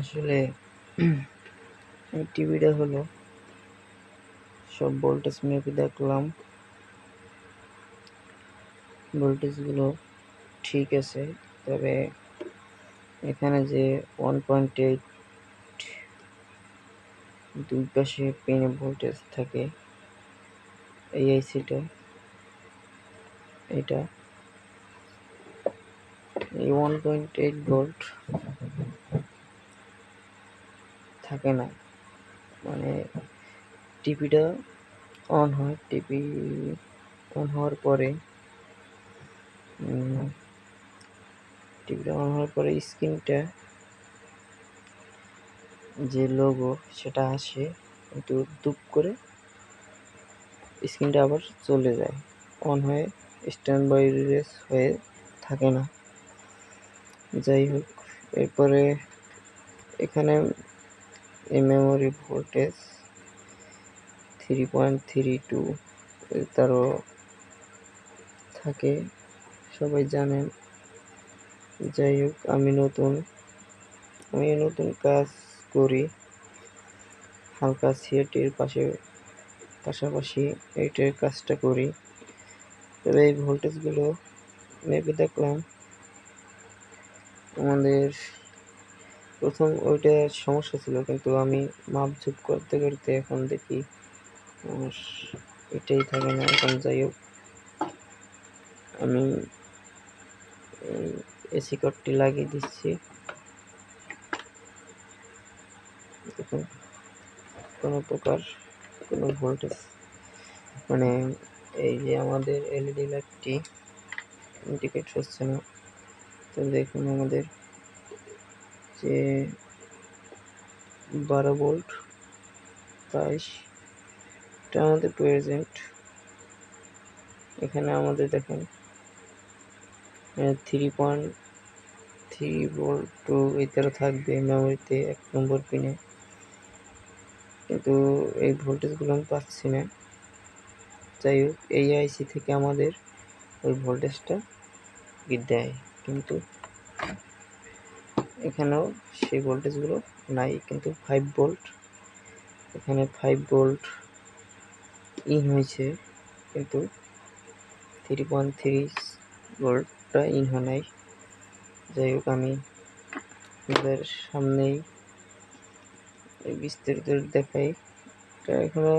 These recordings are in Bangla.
আসলে এই টিভিটা হলো। সব ভোল্টেজ মেপে দেখলাম। ভোল্টেজগুলো ঠিক আছে, তবে এখানে যে ওয়ান পয়েন্ট এইট দুই পাশে পেনে ভোল্টেজ থাকে, এই আইসিটা এটা। এই ওয়ান পয়েন্ট এইট ভোল্ট থাকে না। মানে টিভিটা অন হয় টিভি অন হওয়ার পরে টিভিটা অন হওয়ার পরে স্ক্রিনটা যে লোগো সেটা আসে কিন্তু দুপ করে স্ক্রিনটা আবার চলে যায়। অন হয়ে স্ট্যান্ড বাই রেস হয়ে থাকে না। যাই হোক, এরপরে এখানে এই memory voltage three point three too তারও থাকে, সবাই জানেন। যাই হোক আমি নতুন আমি নতুন কাজ করি। হালকা সিএটির পাশে, পাশাপাশি এইটার কাজটা করি। তবে এই ভোল্টেজগুলো মেপে দেখলাম। আমাদের প্রথম ওইটা সমস্যা ছিল, কিন্তু আমি মাপ ঝুপ করতে করতে এখন দেখি এটাই থাকে না, এখন যাই হোক। আমি এসি কটটি লাগিয়ে দিচ্ছি। দেখুন, কোনো প্রকার কোনো ভোল্টেজ মানে এই যে আমাদের এলইডি লাইটটি ইন্ডিকেট হচ্ছে না, তো দেখুন আমাদের যে বারো ভোল্ট বাইশ। এটা আমাদের প্রেজেন্ট এখানে আমাদের দেখেন three point three volt too তারা থাকবে মেমোরিতে এক নম্বর পিনে কিন্তু এই ভোল্টেজগুলো আমি পাচ্ছি না। যাই হোক, এই আইসি থেকে আমাদের ওই ভোল্টেজটা দেয়। কিন্তু এখানেও সেই ভোল্টেজগুলো নাই, কিন্তু ফাইভ ভোল্ট এখানে ফাইভ ভোল্ট ইন হয়েছে, কিন্তু থ্রি পয়েন্ট থ্রি ভোল্টটা ইন হয় নাই। যাই হোক, আমি আপনাদের সামনেই বিস্তারিত দেখাই। এটা এখনও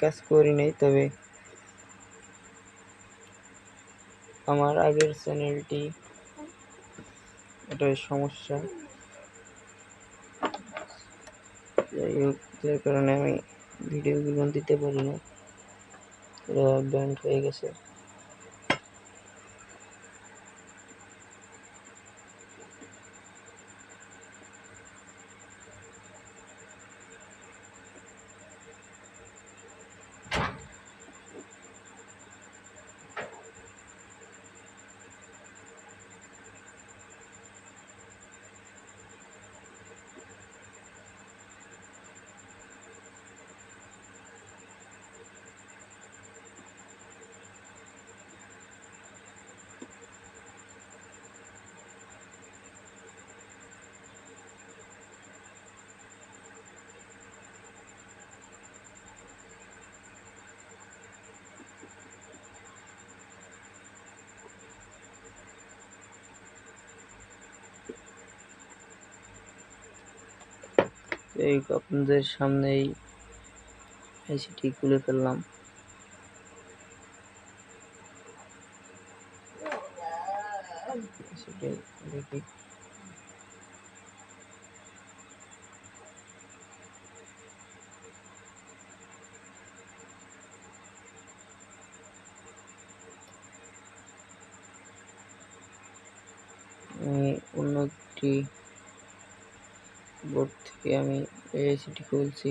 কাজ করি নাই, তবে আমার আগের চ্যানেলটি এটাই সমস্যা। যার কারণে আমি ভিডিওগুলো দিতে পারি না ব্যান্ড হয়ে গেছে। এই আপনাদের সামনেই এসিটি খুলে ফেললাম। দেখি। অন্য একটি বোর্ড থেকে আমি এআইসিটি খুলছি।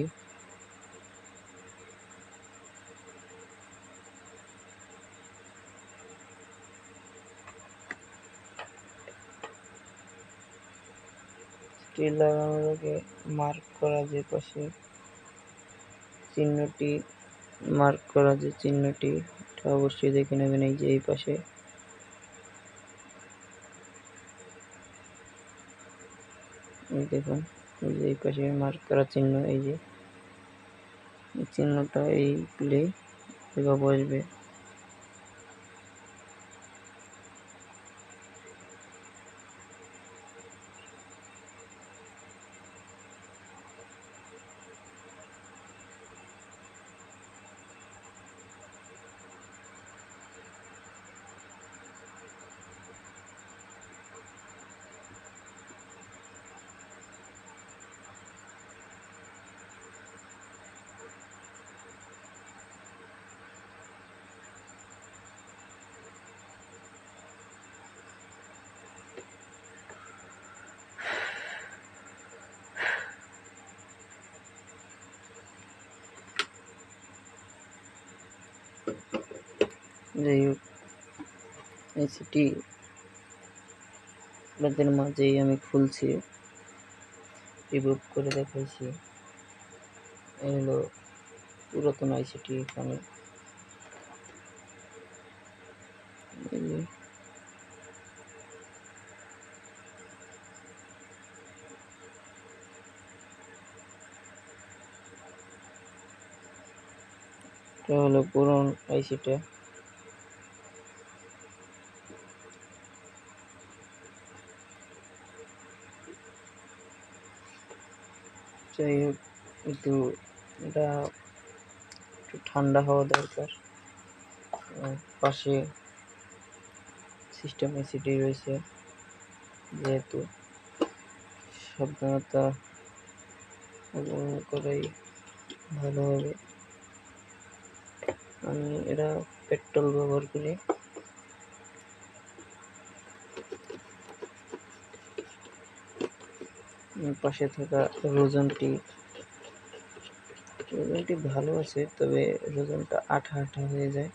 স্টিল লাগানোর আগে মার্ক করা যে পাশে চিহ্নটি মার্ক করা যে চিহ্নটি, এটা অবশ্যই দেখে নেবেন এই যে এই পাশে। এই দেখুন। এই যে এই পাশে মার্ক করা চিহ্ন এই যে চিহ্নটা এই প্লে এবার বসবে। যাই হোক এসিটি আপনাদের মাঝেই আমি খুলছি। রিবুট করে দেখাইছি। এই হলো পুরাতন আইসিটি এখানে এই যে এটা হলো পুরন আইসিটা যাই হোক একটু এটা একটু ঠান্ডা হওয়া দরকার। পাশে সিস্টেম এসিডি রয়েছে, যেহেতু সাবধানতা করাই ভালো হবে। আমি এটা পেট্রোল ব্যবহার করি। পাশে থাকা রোজনটি রোজনটি ভালো আছে, তবে রোজনটা আঠা আঠা হয়ে যায়।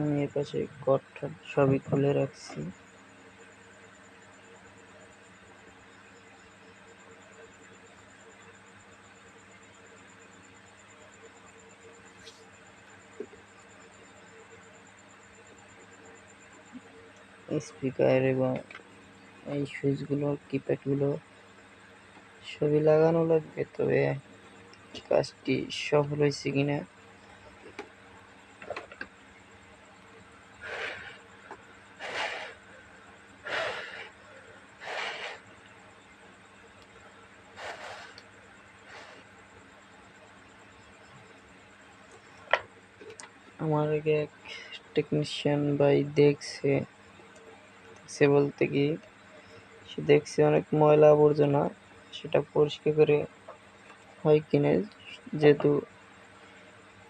আমি এর পাশে টট সবই খুলে রাখছি। স্পিকার এবং এই সুইচগুলো, কিপ্যাডগুলো সবই লাগানো লাগবে, তবে কাজটি সফল হয়েছে কিনা আমার আগে এক টেকনিশিয়ান ভাই দেখছে সে বলতে কি, সে দেখছে অনেক ময়লা আবর্জনা, সেটা পরিষ্কার করে হয় কিনে, যেহেতু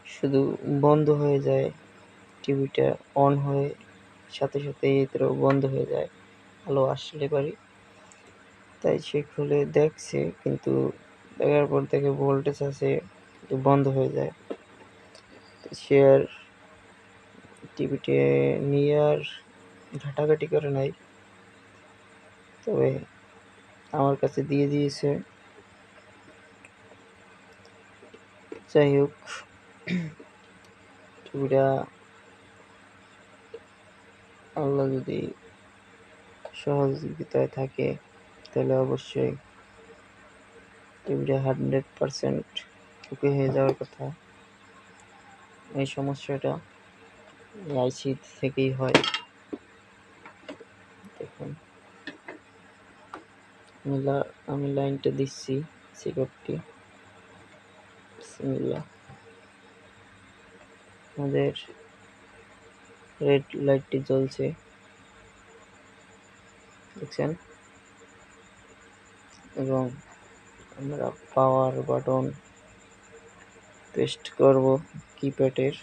শুধু বন্ধ হয়ে যায়, টিভিটা অন হয়ে, সাথে সাথে এতেও বন্ধ হয়ে যায়, আলো আসলে পারি। তাই সে খুলে দেখছে, কিন্তু দেখার পর দেখে ভোল্টেজ আছে বন্ধ হয়ে যায়। সে আর টিভিটি নিয়ে আর ঘাটাঘাটি করে নাই। তবে আমার কাছে দিয়ে দিয়েছে। যাই হোক টিভিটা আল্লাহ যদি সহযোগিতায় থাকে, তাহলে অবশ্যই টিভিটা হান্ড্রেড পারসেন্ট ওকে হয়ে যাওয়ার কথা। এই সমস্যাটা আইসি থেকেই হয়। দেখুন। আমি লাইনটা দিচ্ছি সিকটটি আমাদের রেড লাইটটি জ্বলছে। দেখছেন? এবং আমরা পাওয়ার বাটন পেস্ট করব কিপ্যাডের।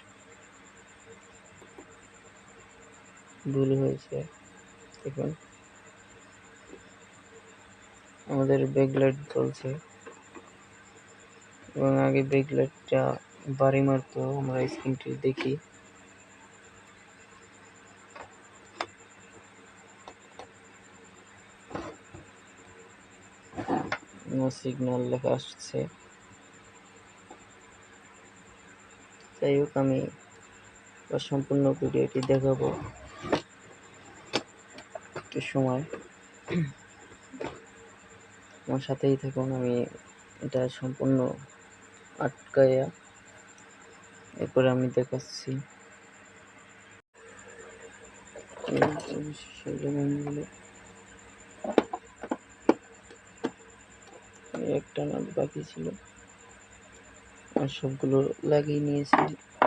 ভুল হয়েছে। দেখুন। আমাদের ব্যাকলাইট চলছে এবং আগে ব্যাকলাইটটা বাড়ি মারতো, আমরা স্ক্রিনটি দেখি। সিগন্যাল লেখা আসছে। যাই হোক, আমি সম্পূর্ণ ভিডিওটি দেখাবো। একটু সময়। আমার সাথেই থাকুন, আমি এটা সম্পূর্ণ আটকাইয়া এরপরে আমি দেখাচ্ছি। একটা নাট বাকি ছিল। আর সবগুলো লাগিয়ে নিয়েছি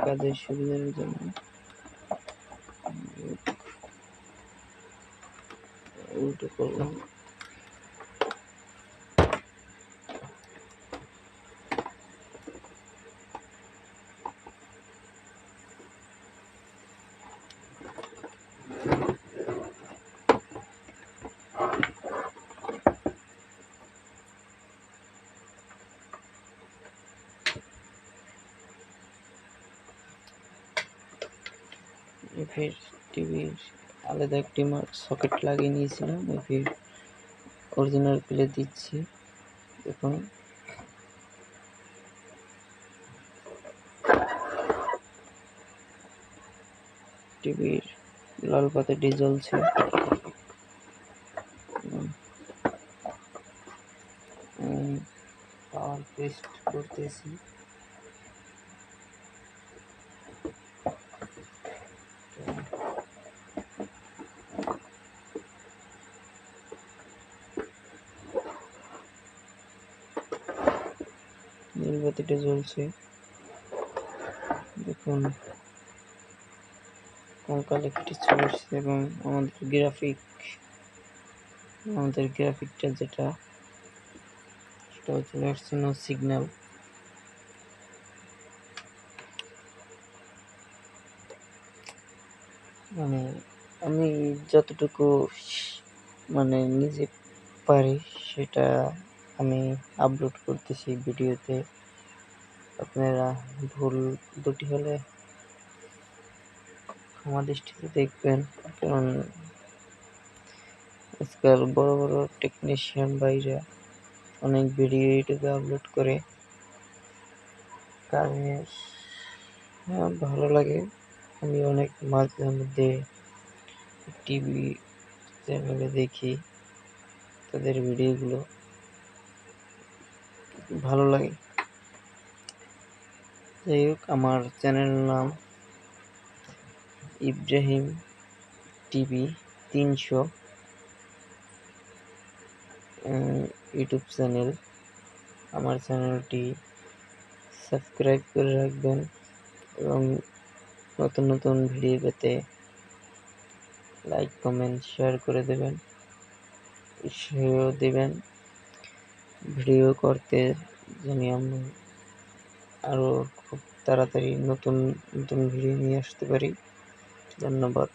কাজের সুবিধার জন্য। উল্টো করলাম ফির টিভির আলাদা একটি সকেট লাগিয়ে নিয়েছিলাম ফির অরিজিনাল প্লে দিচ্ছি, দেখুন। টিভির লাল পাতাটি জ্বলছে। পাওয়ার পেস্ট করতেছি। নীলবাতিটা জ্বলছে। দেখুন কঙ্কাল একটি চলে এসছে এবং আমাদের গ্রাফিক আমাদের গ্রাফিকটা যেটা, সেটা চলে আসছে নো সিগন্যাল মানে আমি যতটুকু মানে নিজে পারি, সেটা আমি আপলোড করতেছি ভিডিওতে আপনারা ভুল দুটি হলে ক্ষমা দৃষ্টিতে দেখবেন। কারণ আজকাল বড় বড় টেকনিশিয়ান ভাইরা অনেক ভিডিও ইউটিউবে আপলোড করে। কাজের হ্যাঁ ভালো লাগে। আমি অনেক মাঝে মধ্যে টিভি চ্যানেলে দেখি তাদের ভিডিওগুলো ভালো লাগে। যাই হোক আমার চ্যানেলের নাম ইব্রাহিম টিভি তিনশো ইউটিউব চ্যানেল। আমার চ্যানেলটি সাবস্ক্রাইব করে রাখবেন এবং নতুন নতুন ভিডিও পেতে লাইক, কমেন্ট, শেয়ার করে দেবেন। উৎসাহ দেবেন ভিডিও করতে, জানি আমি আরও খুব তাড়াতাড়ি নতুন নতুন ভিডিও নিয়ে আসতে পারি। ধন্যবাদ।